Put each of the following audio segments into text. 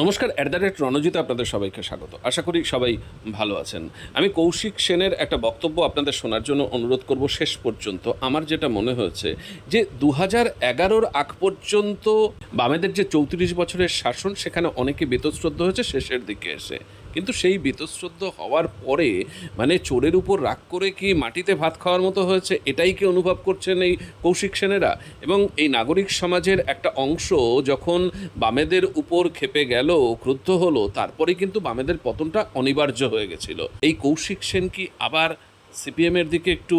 নমস্কার at the rate রণজিতে আপনাদের সবাইকে স্বাগত। আশা করি সবাই ভালো আছেন। আমি কৌশিক সেনের একটা বক্তব্য আপনাদের শোনার জন্য অনুরোধ করব শেষ পর্যন্ত। আমার যেটা মনে হয়েছে যে দু হাজার এগারোর আগ পর্যন্ত বামেদের যে চৌত্রিশ বছরের শাসন, সেখানে অনেকে বেতশ্রদ্ধ হয়েছে, শেষের দিকে এসে। কিন্তু সেই বেতশ্রদ্ধ হওয়ার পরে মানে চোরের উপর রাগ করে কি মাটিতে ভাত খাওয়ার মতো হয়েছে? এটাই কি অনুভব করছেন এই কৌশিক সেনেরা? এবং এই নাগরিক সমাজের একটা অংশ যখন বামেদের উপর খেপে গেল, ক্রুদ্ধ হলো, তারপরে কিন্তু বামেদের পতনটা অনিবার্য হয়ে গেছিল। এই কৌশিক সেন কি আবার সিপিএমের দিকে একটু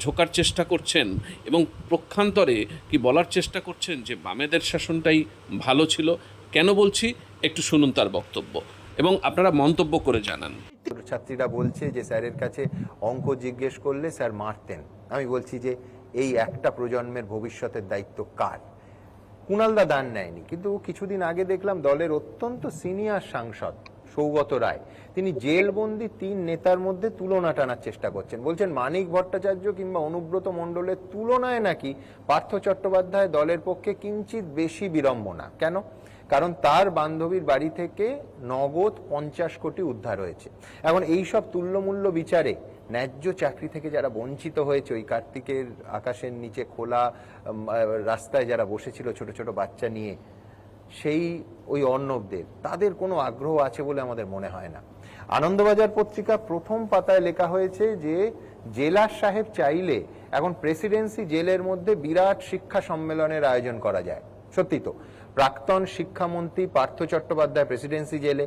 ঝোকার চেষ্টা করছেন? এবং প্রক্ষান্তরে কি বলার চেষ্টা করছেন যে বামেদের শাসনটাই ভালো ছিল? কেন বলছি? একটু শুনুন তার বক্তব্য। এবং আপনারা মন্তব্য করে জানান। ছাত্রীরা বলছে যে স্যারের কাছে অঙ্ক জিজ্ঞেস করলে স্যার মারতেন। আমি বলছি যে এই একটা প্রজন্মের ভবিষ্যতের দায়িত্ব কার? কুণালদা দান নেয়নি, কিন্তু কিছুদিন আগে দেখলাম দলের অত্যন্ত সিনিয়র সাংসদ সৌগত রায়, তিনি জেলবন্দি তিন নেতার মধ্যে তুলনা টানার চেষ্টা করছেন। বলছেন, মানিক ভট্টাচার্য কিংবা অনুব্রত মণ্ডলের তুলনায় নাকি পার্থ চট্টোপাধ্যায় দলের পক্ষে কিঞ্চিত বেশি বিড়ম্বনা। কেন? কারণ তার বান্ধবীর বাড়ি থেকে নগদ পঞ্চাশ কোটি উদ্ধার হয়েছে। এখন এই সব তুল্যমূল্য বিচারে ন্যায্য চাকরি থেকে যারা বঞ্চিত হয়েছে, ওই কার্তিকের আকাশের নিচে খোলা রাস্তায় যারা বসেছিল ছোট ছোট বাচ্চা নিয়ে, সেই ওই অর্ণবদের, তাদের কোনো আগ্রহ আছে বলে আমাদের মনে হয় না। আনন্দবাজার পত্রিকা প্রথম পাতায় লেখা হয়েছে যে, জেলার সাহেব চাইলে এখন প্রেসিডেন্সি জেলের মধ্যে বিরাট শিক্ষা সম্মেলনের আয়োজন করা যায়। সত্যি তো। প্রাক্তন শিক্ষামন্ত্রী পার্থ চট্টোপাধ্যায় প্রেসিডেন্সি জেলে,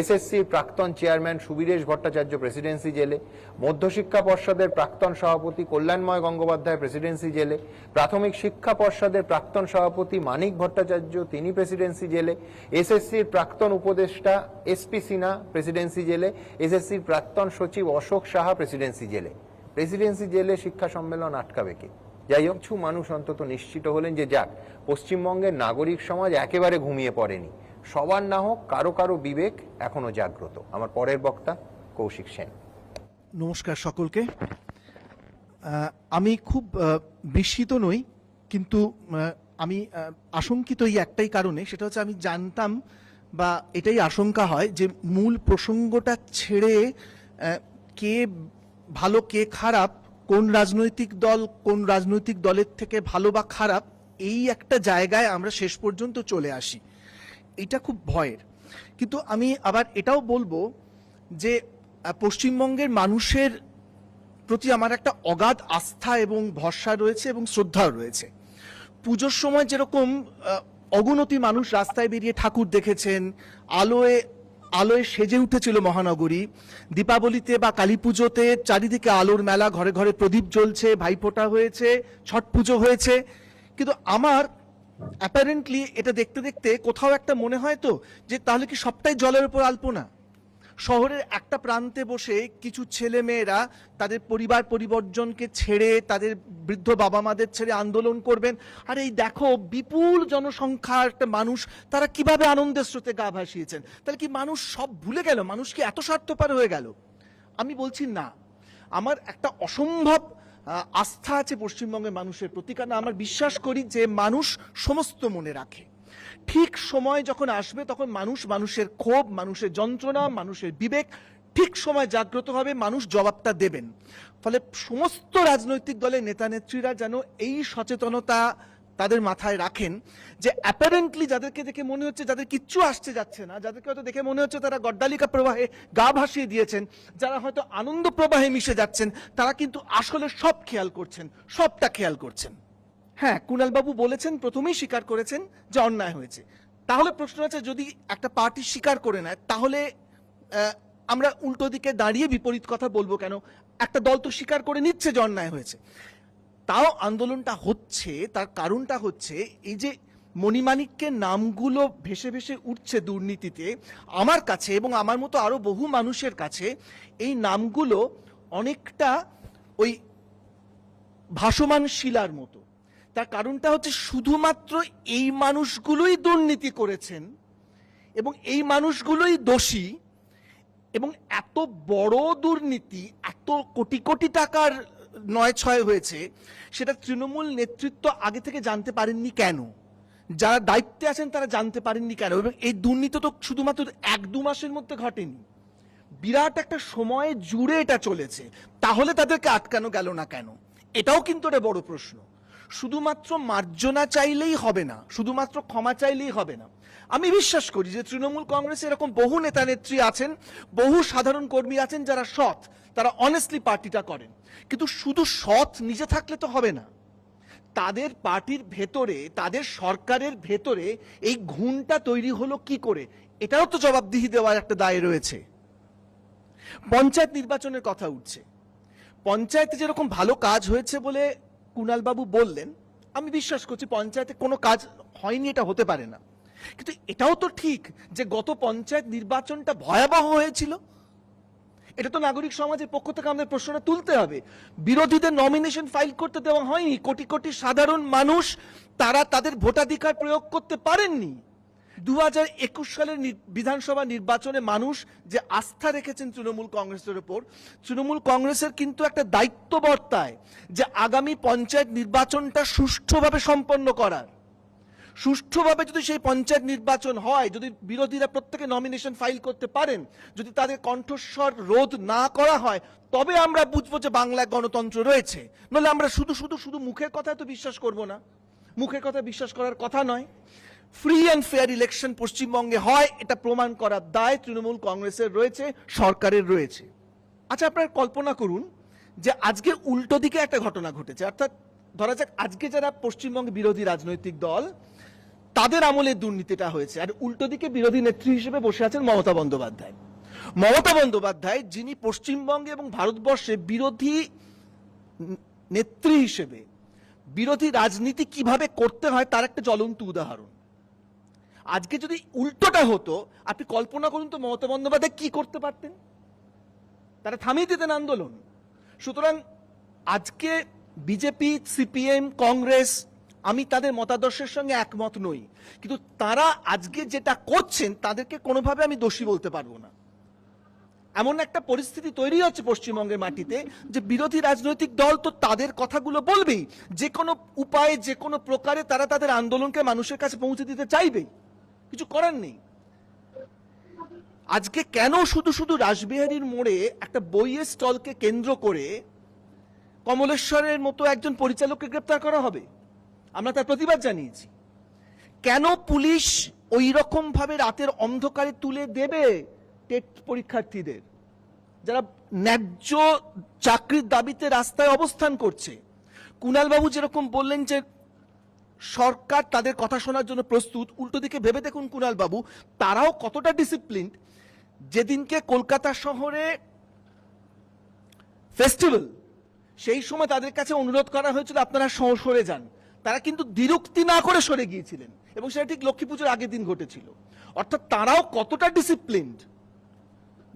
এসএসসির প্রাক্তন চেয়ারম্যান সুবীরেশ ভট্টাচার্য প্রেসিডেন্সি জেলে, মধ্যশিক্ষা পর্ষদের প্রাক্তন সভাপতি কল্যাণময় গঙ্গোপাধ্যায় প্রেসিডেন্সি জেলে, প্রাথমিক শিক্ষা পর্ষদের প্রাক্তন সভাপতি মানিক ভট্টাচার্য তিনি প্রেসিডেন্সি জেলে, এসএসসির প্রাক্তন উপদেষ্টা এসপি সিনহা প্রেসিডেন্সি জেলে, এসএসসির প্রাক্তন সচিব অশোক সাহা প্রেসিডেন্সি জেলে। প্রেসিডেন্সি জেলে শিক্ষা সম্মেলন আটকাবে কে? যাই হোক কিছু মানুষ অন্তত নিশ্চিত হলেন যে, যাক, পশ্চিমবঙ্গের নাগরিক সমাজ একেবারে ঘুমিয়ে পড়েনি। সবার না হোক, কারও কারও বিবেক এখনও জাগ্রত। আমার পরের বক্তা, কৌশিক সেন। নমস্কার সকলকে। আমি খুব বিস্মিত নই, কিন্তু আমি আশঙ্কিত এই একটাই কারণে, সেটা হচ্ছে আমি জানতাম বা এটাই আশঙ্কা হয় যে, মূল প্রসঙ্গটা ছেড়ে কে ভালো, কে খারাপ কোন রাজনৈতিক দল কোন রাজনৈতিক দলের থেকে ভালো বা খারাপ, এই একটা জায়গায় আমরা শেষ পর্যন্ত চলে আসি। এটা খুব ভয়ের। কিন্তু আমি আবার এটাও বলব যে পশ্চিমবঙ্গের মানুষের প্রতি আমার একটা অগাধ আস্থা এবং ভরসা রয়েছে এবং শ্রদ্ধাও রয়েছে। পুজোর সময় যেরকম অগুনতি মানুষ রাস্তায় বেরিয়ে ঠাকুর দেখেছেন, আলোয় আলোয় সেজে উঠেছিল মহানগরী। দীপাবলিতে বা কালী পুজোতে চারিদিকে আলোর মেলা, ঘরে ঘরে প্রদীপ জ্বলছে, ভাইফোঁটা হয়েছে, ছট পুজো হয়েছে। কিন্তু আমার অ্যাপারেন্টলি এটা দেখতে দেখতে কোথাও একটা মনে হয় তো, যে তাহলে কি সবটাই জলের উপর আলপনা? শহরের একটা প্রান্তে বসে কিছু ছেলে মেয়েরা তাদের পরিবার পরিবর্জনকে ছেড়ে তাদের বৃদ্ধ বাবা মাদের ছেড়ে আন্দোলন করবেন। আর এই দেখো, বিপুল জনসংখ্যা একটা মানুষ, তারা কীভাবে আনন্দের স্রোতে গা ভাসিয়েছেন? তাহলে কি মানুষ সব ভুলে গেল? মানুষ কি এত স্বার্থপর হয়ে গেল? আমি বলছি না। আমার একটা অসম্ভব আস্থা আছে পশ্চিমবঙ্গের মানুষের প্রতি। কারণ আমার বিশ্বাস করি যে মানুষ সমস্ত মনে রাখে। ঠিক সময় যখন আসবে, তখন মানুষ মানুষের ক্ষোভ, মানুষের যন্ত্রণা, মানুষের বিবেক ঠিক সময় জাগ্রত হবে, মানুষ জবাবটা দেবেন। ফলে সমস্ত রাজনৈতিক দলের নেতা নেত্রীরা যেন এই সচেতনতা তাদের মাথায় রাখেন যে অ্যাপারেন্টলি যাদেরকে দেখে মনে হচ্ছে যাদের কিচ্ছু আসছে যাচ্ছে না, যাদেরকে হয়তো দেখে মনে হচ্ছে তারা গড্ডালিকা প্রবাহে গা ভাসিয়ে দিয়েছেন, যারা হয়তো আনন্দ প্রবাহে মিশে যাচ্ছেন, তারা কিন্তু আসলে সব খেয়াল করছেন, সবটা খেয়াল করছেন। হ্যাঁ কুণালবাবু বলেছেন, প্রথমেই স্বীকার করেছেন যে অন্যায় হয়েছে। তাহলে প্রশ্ন আছে, যদি একটা পার্টি স্বীকার করে নেয়, তাহলে আমরা উল্টো দিকে দাঁড়িয়ে বিপরীত কথা বলব কেন? একটা দল তো স্বীকার করে নিচ্ছে যে অন্যায় হয়েছে। তাও আন্দোলনটা হচ্ছে, তার কারণটা হচ্ছে, এই যে মণিমাণিক্যের নামগুলো ভেসে ভেসে উঠছে দুর্নীতিতে, আমার কাছে এবং আমার মতো আরও বহু মানুষের কাছে, এই নামগুলো অনেকটা ওই ভাসমান শিলার মতো। তার কারণটা হচ্ছে শুধুমাত্র এই মানুষগুলোই দুর্নীতি করেছেন এবং এই মানুষগুলোই দোষী এবং এত বড় দুর্নীতি, এত কোটি কোটি টাকার নয় ছয় হয়েছে, সেটা তৃণমূল নেতৃত্ব আগে থেকে জানতে পারেননি কেন? যারা দায়িত্বে আছেন তারা জানতে পারেননি কেন? এবং এই দুর্নীতি তো শুধুমাত্র এক দু মাসের মধ্যে ঘটেনি। বিরাট একটা সময় জুড়ে এটা চলেছে। তাহলে তাদেরকে আটকানো গেল না কেন? এটাও কিন্তু একটা বড় প্রশ্ন। শুধুমাত্র মার্জনা চাইলেই হবে না, শুধুমাত্র ক্ষমা চাইলেই হবে না। আমি বিশ্বাস করি যে তৃণমূল কংগ্রেসে এরকম বহু নেতা নেত্রী আছেন, বহু সাধারণ কর্মী আছেন যারা সৎ, তারা অনেস্টলি পার্টিটা করেন। কিন্তু শুধু সৎ নিজে থাকলে তো হবে না। তাদের পার্টির ভেতরে, তাদের সরকারের ভেতরে এই ঘুণটা তৈরি হলো কি করে? এটাও তো জবাবদিহি দেওয়ার একটা দায় রয়েছে। পঞ্চায়েত নির্বাচনের কথা উঠছে। পঞ্চায়েতে যেরকম ভালো কাজ হয়েছে বলে কুণালবাবু বললেন, আমি বিশ্বাস করছি পঞ্চায়েতে কোনো কাজ হয়নি, এটা হতে পারে না। কিন্তু এটাও তো ঠিক যে গত পঞ্চায়েত নির্বাচনটা ভয়াবহ হয়েছিল। এটা তো নাগরিক সমাজের পক্ষ থেকে আমাদের প্রশ্নটা তুলতে হবে। বিরোধীদের নমিনেশন ফাইল করতে দেওয়া হয়নি। কোটি কোটি সাধারণ মানুষ, তারা তাদের ভোটাধিকার প্রয়োগ করতে পারেননি। দু হাজার একুশ সালের বিধানসভা নির্বাচনে মানুষ যে আস্থা রেখেছেন তৃণমূল কংগ্রেসের উপর তৃণমূল কংগ্রেসের কিন্তু একটা দায়িত্ব বর্তায় যে আগামী পঞ্চায়েত নির্বাচনটা সুষ্ঠুভাবে সম্পন্ন করার। সুষ্ঠুভাবে যদি সেই পঞ্চায়েত নির্বাচন হয়, যদি বিরোধীরা প্রত্যেকে নমিনেশন ফাইল করতে পারেন, যদি তাদের কণ্ঠস্বর রোধ না করা হয়, তবে আমরা বুঝব যে বাংলায় গণতন্ত্র রয়েছে। নলে আমরা শুধু শুধু শুধু মুখের কথায় তো বিশ্বাস করব না। মুখের কথা বিশ্বাস করার কথা নয়। ফ্রি অ্যান্ড ফেয়ার ইলেকশন পশ্চিমবঙ্গে হয়, এটা প্রমাণ করার দায় তৃণমূল কংগ্রেসের রয়েছে, সরকারের রয়েছে। আচ্ছা আপনারা কল্পনা করুন যে আজকে উল্টো দিকে একটা ঘটনা ঘটেছে। অর্থাৎ ধরা যাক, আজকে যারা পশ্চিমবঙ্গে বিরোধী রাজনৈতিক দল, তাদের আমলে দুর্নীতিটা হয়েছে। আর উল্টো দিকে বিরোধী নেত্রী হিসেবে বসে আছেন মমতা বন্দ্যোপাধ্যায়। মমতা বন্দ্যোপাধ্যায়, যিনি পশ্চিমবঙ্গে এবং ভারতবর্ষে বিরোধী নেত্রী হিসেবে বিরোধী রাজনীতি কীভাবে করতে হয়, তার একটা জ্বলন্ত উদাহরণ। আজকে যদি উল্টোটা হতো, আপনি কল্পনা করুন তো মমতা বন্দ্যোপাধ্যায় কি করতে পারতেন? তারা থামিয়ে দিতেন আন্দোলন। সুতরাং আজকে বিজেপি, সিপিএম, কংগ্রেস, আমি তাদের মতাদর্শের সঙ্গে একমত নই। কিন্তু তারা আজকে যেটা করছেন, তাদেরকে কোনোভাবে আমি দোষী বলতে পারব না। এমন একটা পরিস্থিতি তৈরি হচ্ছে পশ্চিমবঙ্গের মাটিতে, যে বিরোধী রাজনৈতিক দল তো তাদের কথাগুলো বলবেই। যে কোনো উপায়ে, যে কোনো প্রকারে তারা তাদের আন্দোলনকে মানুষের কাছে পৌঁছে দিতে চাইবেই। কিছু করার নেই। আজকে কেন শুধু শুধু রাসবিহারীর মোড়ে একটা বইয়ের স্টলকে কেন্দ্র করে কমলেশ্বরের মতো একজন পরিচালককে গ্রেপ্তার করা হবে? আমরা তার প্রতিবাদ জানিয়েছি। কেন পুলিশ ওই রকম ভাবে রাতের অন্ধকারে তুলে দেবে টেট পরীক্ষার্থীদের? যারা ন্যায্য চাকরির দাবিতে রাস্তায় অবস্থান করছে। কুণালবাবু যেরকম বললেন যে সরকার তাদের কথা শোনার জন্য প্রস্তুত। উল্টো দিকে ভেবে দেখুন কুণাল বাবু, তারাও কতটা ডিসিপ্লিন যেদিনকে কলকাতা শহরে ফেস্টিভ্যাল সেই সময় তাদের কাছে অনুরোধ করা হয়েছিল আপনারা সরে যান। তারা কিন্তু দ্বিরুক্তি না করে সরে গিয়েছিলেন এবং সেটা ঠিক লক্ষ্মী পুজোর আগের দিন ঘটেছিল। অর্থাৎ তারাও কতটা ডিসিপ্লিনড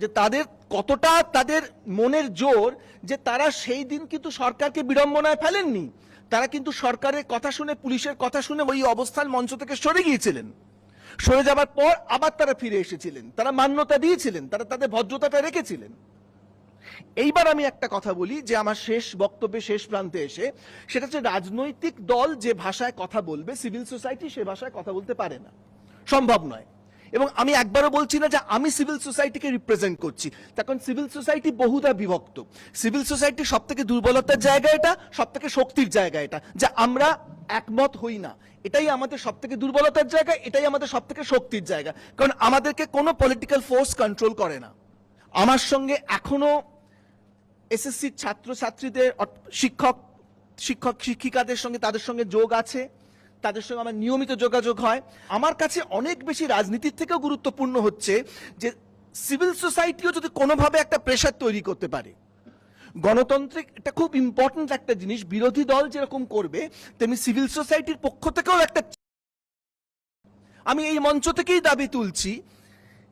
যে তাদের কতটা তাদের মনের জোর যে তারা সেই দিন কিন্তু সরকারকে বিড়ম্বনায় ফেলেননি। তারা কিন্তু সরকারের কথা শুনে, পুলিশের কথা শুনে ওই অবস্থান মঞ্চ থেকে সরে গিয়েছিলেন। সরে যাবার পর আবার তারা ফিরে এসেছিলেন। তারা মান্যতা দিয়েছিলেন, তারা তাদের ভদ্রতাটা রেখেছিলেন। এইবার আমি একটা কথা বলি, যে আমার শেষ বক্তব্যে, শেষ প্রান্তে এসে, সেটা হচ্ছে রাজনৈতিক দল যে ভাষায় কথা বলবে, সিভিল সোসাইটি সে ভাষায় কথা বলতে পারে না। সম্ভব নয়। এবং আমি একবারও বলছি না যে আমি সিভিল সোসাইটিকে রিপ্রেজেন্ট করছি। তখন সিভিল সোসাইটি বহুদা বিভক্ত। সিভিল সোসাইটি সব থেকে দুর্বলতার জায়গা এটা সব থেকে শক্তির জায়গা এটা, যে আমরা একমত হই না। এটাই আমাদের সব থেকে দুর্বলতার জায়গা, এটাই আমাদের সব থেকে শক্তির জায়গা। কারণ আমাদেরকে কোনো পলিটিক্যাল ফোর্স কন্ট্রোল করে না। আমার সঙ্গে এখনও এসএসসি ছাত্রছাত্রীদের শিক্ষক শিক্ষক শিক্ষিকাদের সঙ্গে তাদের সঙ্গে যোগ আছে। তাদের সঙ্গে আমার নিয়মিত যোগাযোগ হয়। আমার কাছে অনেক বেশি রাজনীতির থেকেও গুরুত্বপূর্ণ হচ্ছে যে, সিভিল সোসাইটিও যদি কোনোভাবে একটা প্রেশার তৈরি করতে পারে, গণতান্ত্রিক এটা খুব ইম্পর্টেন্ট একটা জিনিস, বিরোধী দল যেরকম করবে, তেমনি সিভিল সোসাইটির পক্ষ থেকেও একটা আমি এই মঞ্চ থেকেই দাবি তুলছি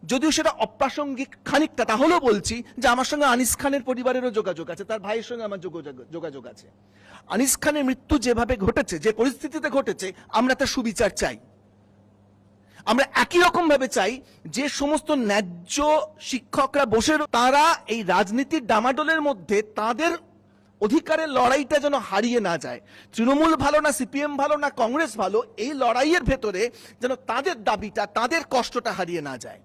যদিও সেটা অপ্রাসঙ্গিক খানিকটা, তাহলেও বলছি যে আমার সঙ্গে আনিস খানের পরিবারেরও যোগাযোগ আছে, তার ভাইয়ের সঙ্গে আমার যোগাযোগ- আছে। আনিস খানের মৃত্যু যেভাবে ঘটেছে, যে পরিস্থিতিতে ঘটেছে, আমরা তার সুবিচার চাই। আমরা একই রকম ভাবে চাই যে সমস্ত ন্যায্য শিক্ষকরা বসে তারা এই রাজনীতির ডামাডোলের মধ্যে তাদের অধিকারের লড়াইটা যেন হারিয়ে না যায়। তৃণমূল ভালো না, সিপিএম ভালো না, কংগ্রেস ভালো, এই লড়াইয়ের ভেতরে যেন তাদের দাবিটা, তাদের কষ্টটা হারিয়ে না যায়।